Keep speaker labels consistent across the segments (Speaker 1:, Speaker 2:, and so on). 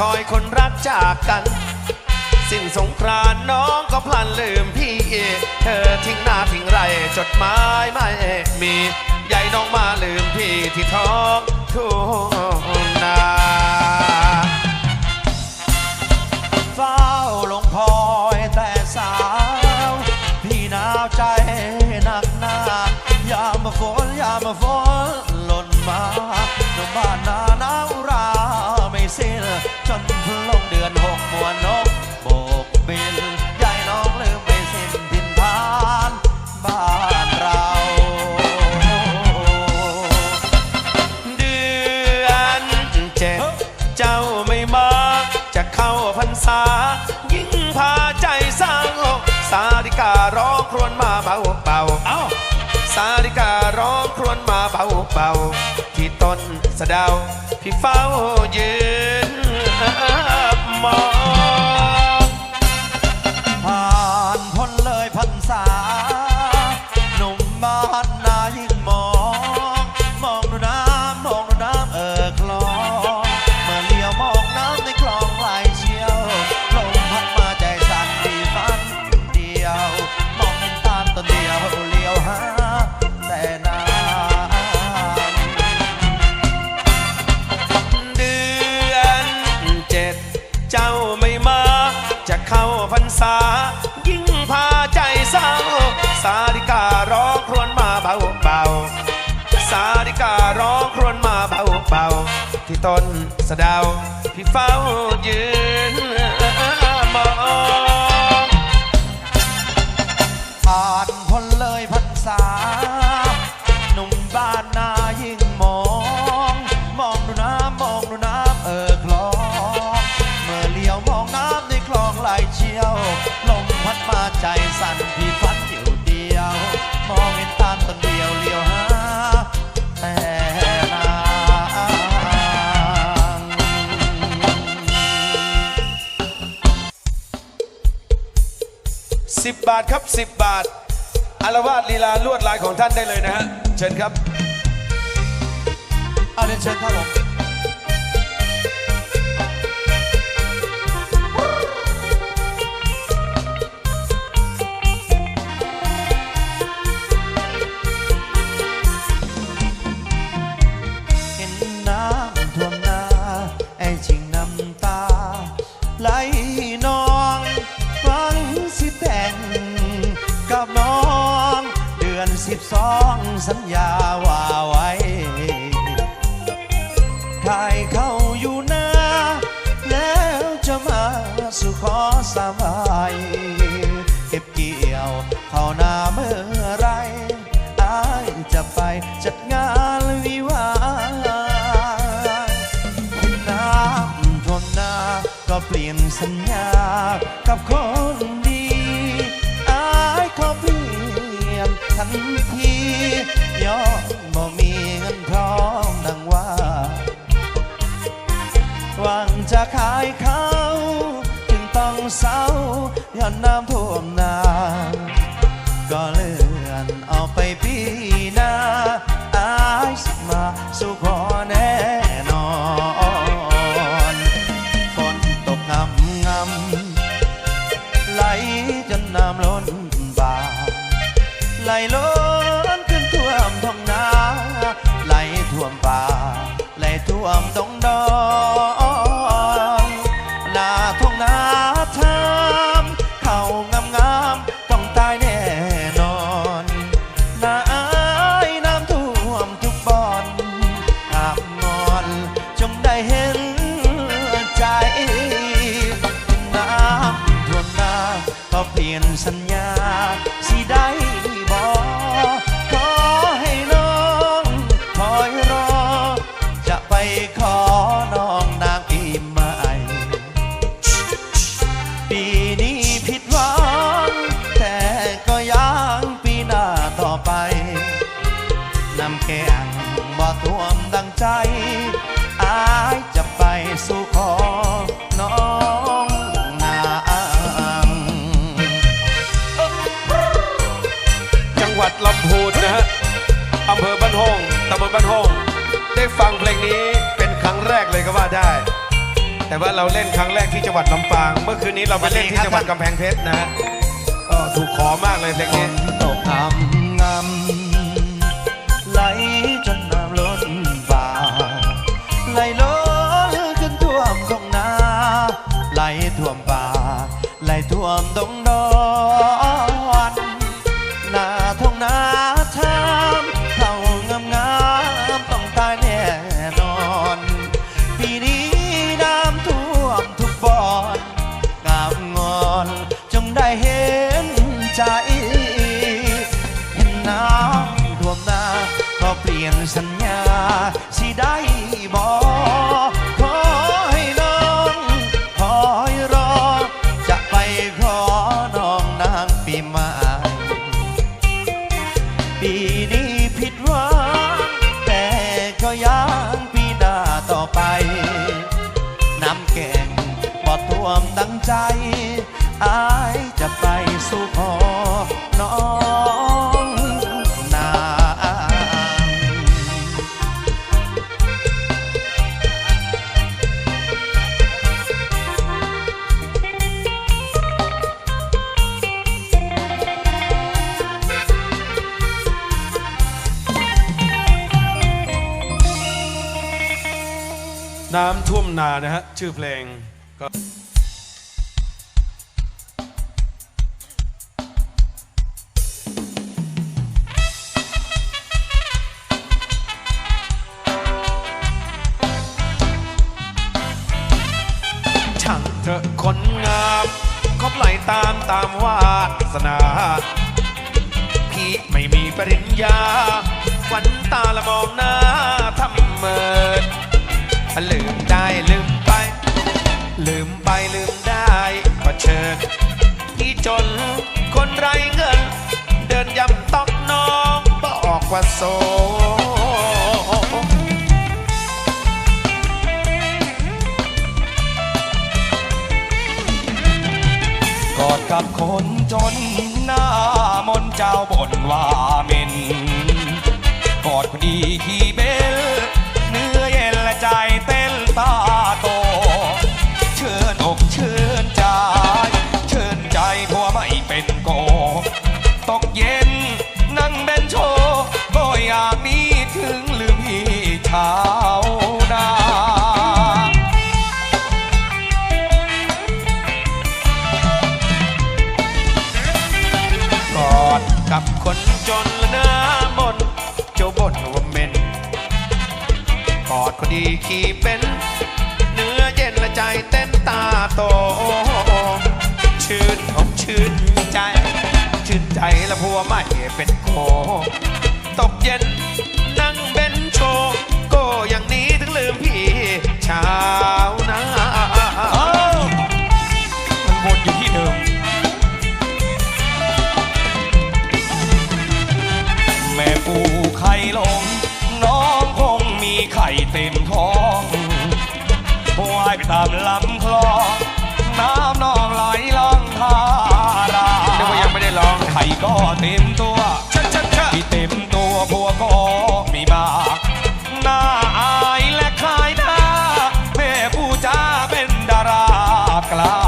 Speaker 1: คอยคนรักจากกัน สิ้นสงกรานน้องก็พลันลืมพี่เอเธอทิ้งหน้าทิ้งไรจดหมายไม่มีใหญ่น้องมาลืมพี่ที่ท้องทุ่งนา
Speaker 2: เฝ้าลงพอยแต่สาว พี่หนาวใจหนักหนายามฝนยามฝนหล่นมาหนุ่มบ้านนา จนลงเดือนหกมัวนกโบกบินยายน้องลืมไปสิ้นทินทานบ้านเรา
Speaker 1: เดือนเจ็ดเจ้าไม่มา จะเข้าพรรษา ยิ่งพาใจสร้างหกสาธิการ้องครวญมาเบาเบา
Speaker 2: เอา
Speaker 1: สาธิการ้องครวญมาเบาเบาที่ต้นสะดา
Speaker 2: วพี่เฝ้า
Speaker 1: ยืน
Speaker 2: mama. padà o fífa òye. บา
Speaker 1: ทครับ 10 บาท อารวาสลีลาลวดลายของท่านได้เลยนะฮะ เชิญครับ
Speaker 2: เอาเรียนเชิญครับผม สองสัญญาว
Speaker 1: ฟังเพลงนี้เป็นครั้งแรกเลยก็ว่าได้ แต่ว่าเราเล่นครั้งแรกที่จังหวัดลำปาง เมื่อคืนนี้เราไปเล่นที่จังหวัดกำแพงเพชรนะฮะก็ถูกขอมากเลยเพลงนี้
Speaker 2: ตกงำงำไหลจนน้ำล้นบ่าไหลล้นขึ้นท่วมคงนาไหลท่วม น้ำท่วมนานะ
Speaker 1: ฮะ ชื่อเพลงก็ช่างเถอคนงามคบไหลตามตามวาสนา พี่ไม่มีปริญญาฝันตาละมองหน้า ลืมได้ลืมไป ลืมไปลืมได้ก็เชิญพี่จนคนไรเงิน เดินยำตอกน้องบอกว่าโซ
Speaker 2: กอดกับคนจนหน้ามนเจ้าบ่นว่าเม็นกอดคนดีขี่เบล
Speaker 1: ขี่เป็นเนื้อเย็นและใจเต้นตาโต ชื่นอกชื่นใจ ชื่นใจและพัวไม่เป็นโคตกเย็นนั่งเบนโชโก็อย่างนี้ถึงลืมพี่ชาวนา ก
Speaker 2: ลา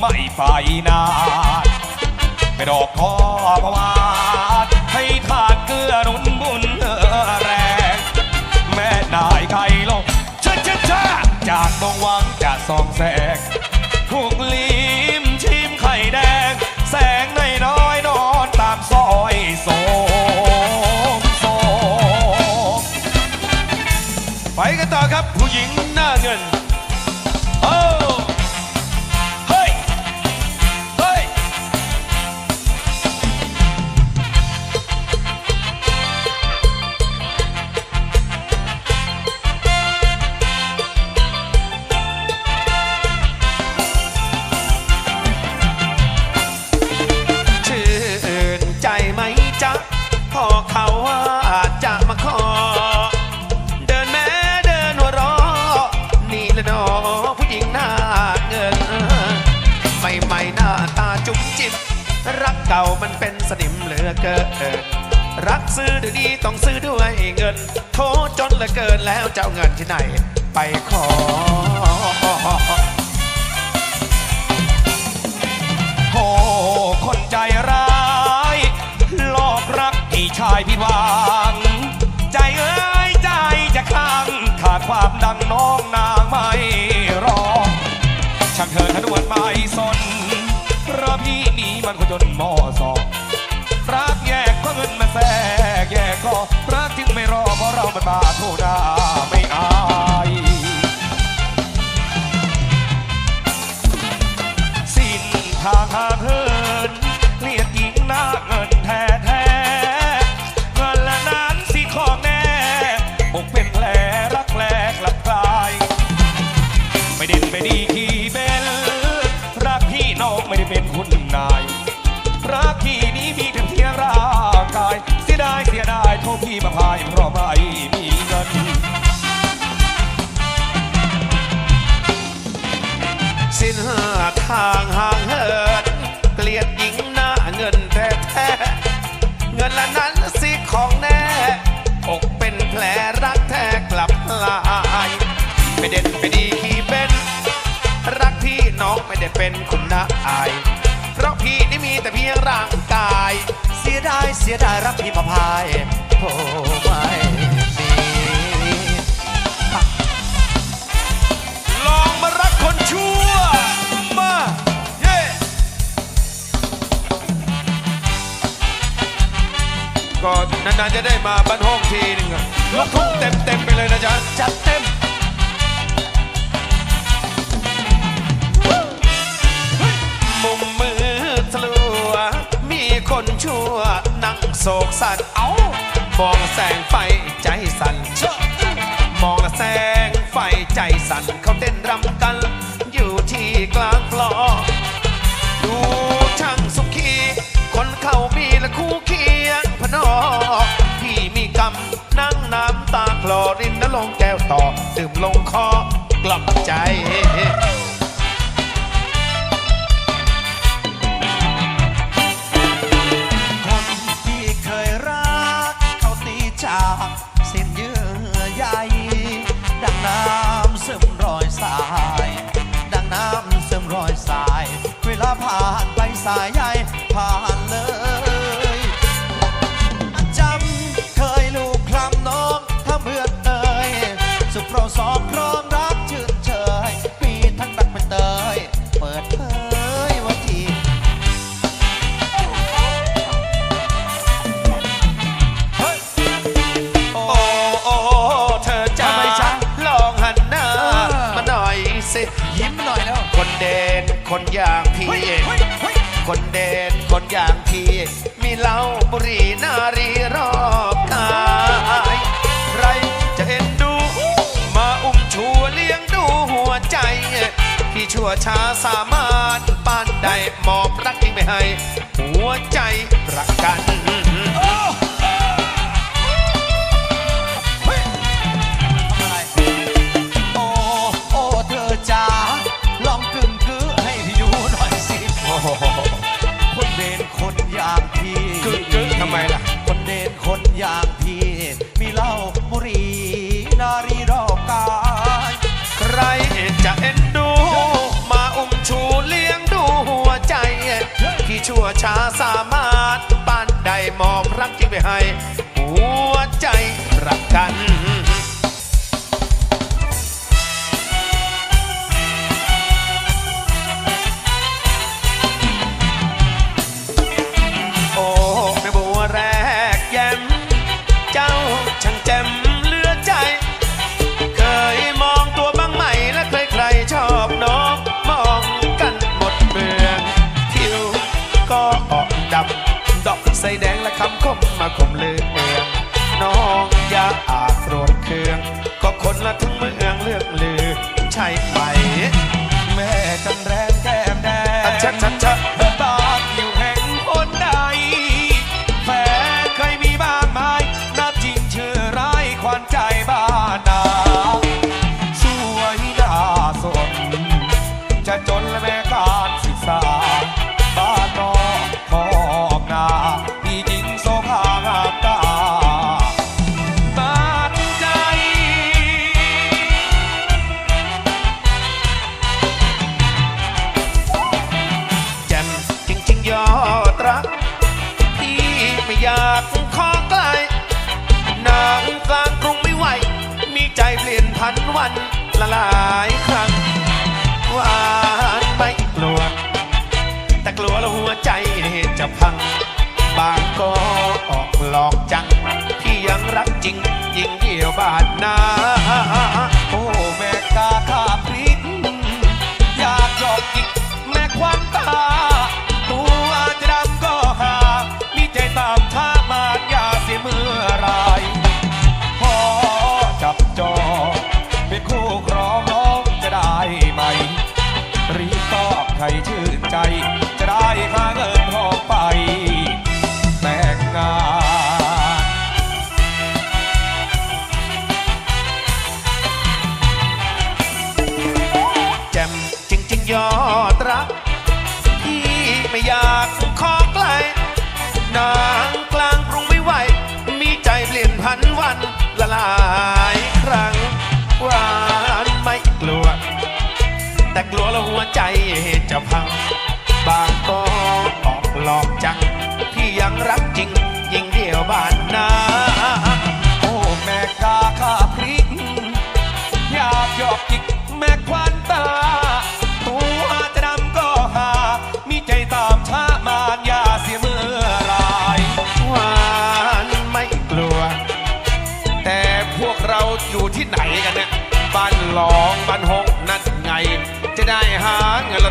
Speaker 1: ไม่ไฟนานไป
Speaker 2: ดอกคอพวานให้ทานเกลือหนุนบุญแรง แม่นายไข่ลงชะชะชะจากดงวังจะส่องแสง ซื้อ
Speaker 1: ดีต้องซื้อด้วยเงิน โทจนเหลือเกินแล้วเจะเอาเงินที่ไหน ไปขอ
Speaker 3: โอ้คนใจร้ายหลอกรักพี่ชายพี่วาง ใจเอ้ยใจจะค้างขาดความดังน้องนางไม่รอ ช่างเธอทะนวดไม่สนเพราะพี่นี้มันคนจนมอสอบ จึงไม่รอเพราะเรามันบาโทดา เงินแท้ๆเงินละนั้นสิของแน่อกเป็
Speaker 1: นแผลรักแท้กลับลายไม่เด่นไม่ดีขี้เป็น รักพี่น้องไม่ได้เป็นคุณน้าอาย เพราะพี่นี่มีแต่เพียงร่างกาย
Speaker 2: เสียดายเสียดายรักพี่มาพายโอ้ไม่มี
Speaker 1: ลองมารักคนชั่ว ก็นานๆจะได้มาบ้านห้องทีหนึ่งอะลูกทุ่งเต็มๆไปเลยนะจ๊ะ
Speaker 2: จัดเต็ม
Speaker 1: มุมมือทะลัว มีคนชั่วนั่งโศกสันเอามองแสงไฟใจสั่นเชอะมองและแสงไฟใจสั่นเขาเต้นรำกัน อยู่ที่กลางฟลอร์ดูช่างสุขี คนเขามีและคู่เคียง พี่มีกำนั่งน้ำตาคลอรินนลงแก้วต่อ ดื่มลงคอกลับใจ
Speaker 2: ชา
Speaker 1: สามารถปานใดมอบรักที่ไม่ให้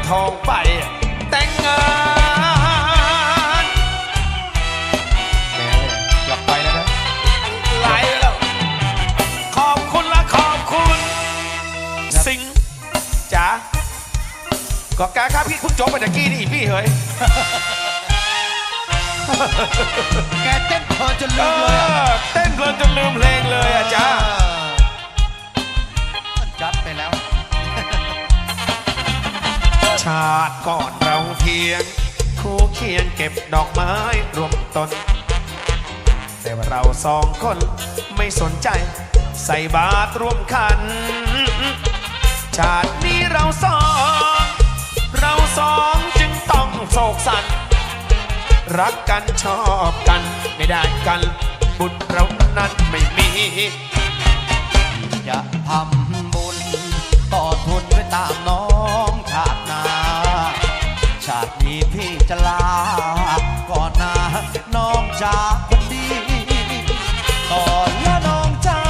Speaker 1: ท
Speaker 2: อง
Speaker 1: ไปแต่
Speaker 3: งงานแม่ก
Speaker 1: ลับ
Speaker 3: ไปแล้
Speaker 1: วนะไหล
Speaker 3: แล้
Speaker 1: ว ขอบคุณละขอบคุณ สิงห์จ๋าก็การครับพี่คุณโจ๊กไปตะกี้นี่พี่เฮ้ย
Speaker 2: แกเต้นเพลินจน
Speaker 1: เอ
Speaker 2: ลืมเลยอะ
Speaker 1: อเต้นเพลินจนลืมเพลงเลยอะจ้า ก่อนเราเพียง คู่เคียงเก็บดอกไม้รวมต้น แต่ว่าเราสองคนไม่สนใจ ใส่บาตรร่วมขัน ชาตินี้เราสอง เราสองจึงต้องโศกสัน รักกันชอบกันไม่ได้กัน บุญเรานั้นไม่มี
Speaker 2: จะทำบุญต่อทุนไว้ตามน้อง ตินี้พี่จะลา ก่อนหนาน้องจาคนดีก่อนละน้องจา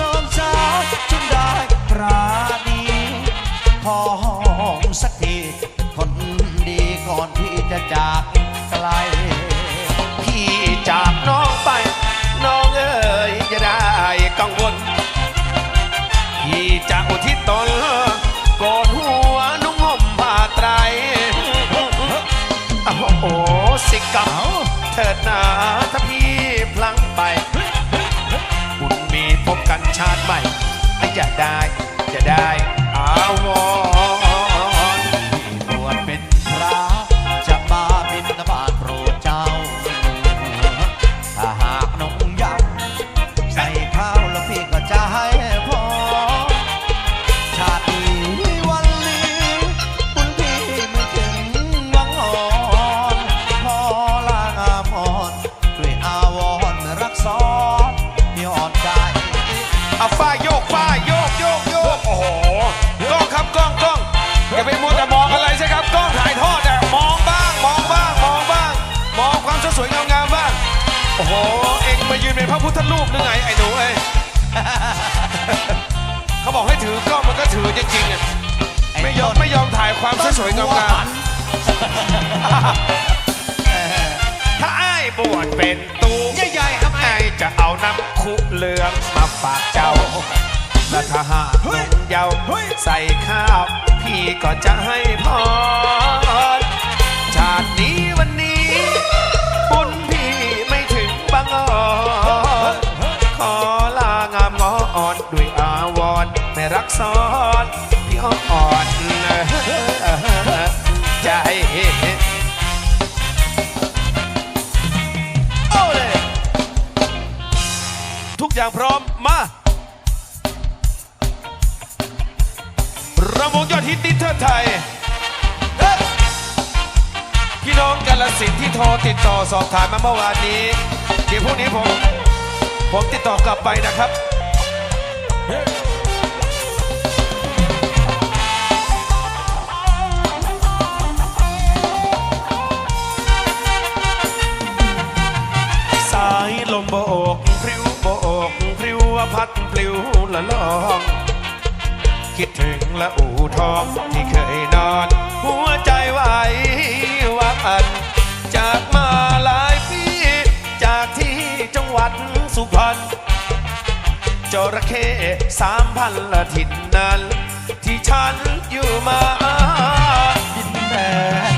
Speaker 2: น้องจาจึงได้ปราณีขอหอมสักทีคนดีก่อนพี่จะจาก
Speaker 1: เถิดหนาถ้าพี่พลังไปบุญมีพบกันชาติใหม่จะได้ จะได้อาว
Speaker 2: อ ระ
Speaker 1: พุทธรูปหรือไงไอ้หนูเอ้ยเขาบอกให้ถือกล้องมันก็ถือจริงๆอ่ไม่ยอมไม่ยอมถ่ายความสวยๆงามๆถ้าไอ้บวชเป็นตู
Speaker 3: ใหญ่ๆทำไอ้
Speaker 1: จะเอาน้ำคุเหลืองมาฝากเจ้าและถ้าหากนุ่มเยาใส่ข้าวพี่ก็จะให้พร สอนพี่อ่อนใจโอ้เลยทุกอย่างพร้อมมาระวงยอดฮิตนิเทอร์ไทย พี่น้องกาลสินที่โทรติดต่อสอบถามมาเมื่อวานนี้ เดี๋ยวพรุ่งนี้ผม ผมติดต่อกลับไปนะครับ คิดถึงละอู่ทองที่เคยนอน หัวใจไหววับอัน จากมาหลายปี จากที่จังหวัดสุพรรณจระเข้สามพันละถิ่นนั้น ที่ฉันอยู่มา
Speaker 2: ดินแดน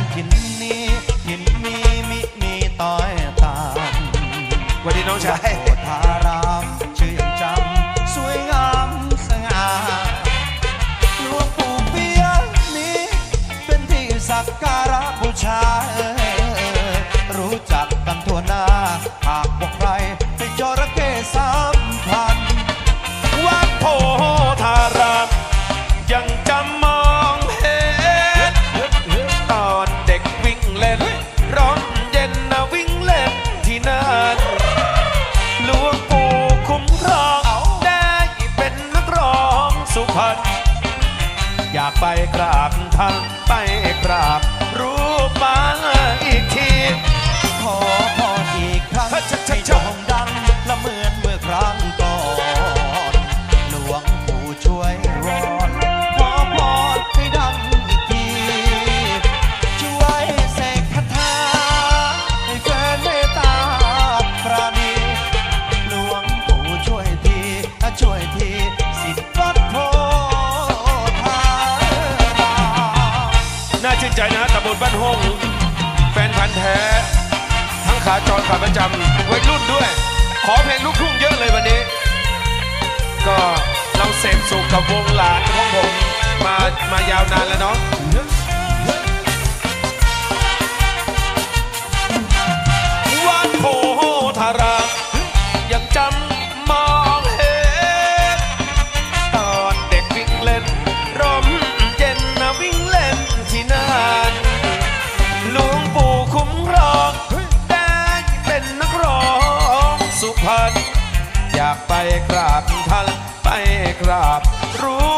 Speaker 2: นบ้านห
Speaker 1: ง
Speaker 2: แฟนพั
Speaker 1: นธ์แท้ ทั้งขาจรขาประจำวัยรุ่นด้วย ขอเพลงลูกทุ่งเยอะเลยวันนี้ ก็เราเสพสุขกับวงหลานของผมมามายาวนานแล้วเนาะวัดโพธารายังจำ กราบรู้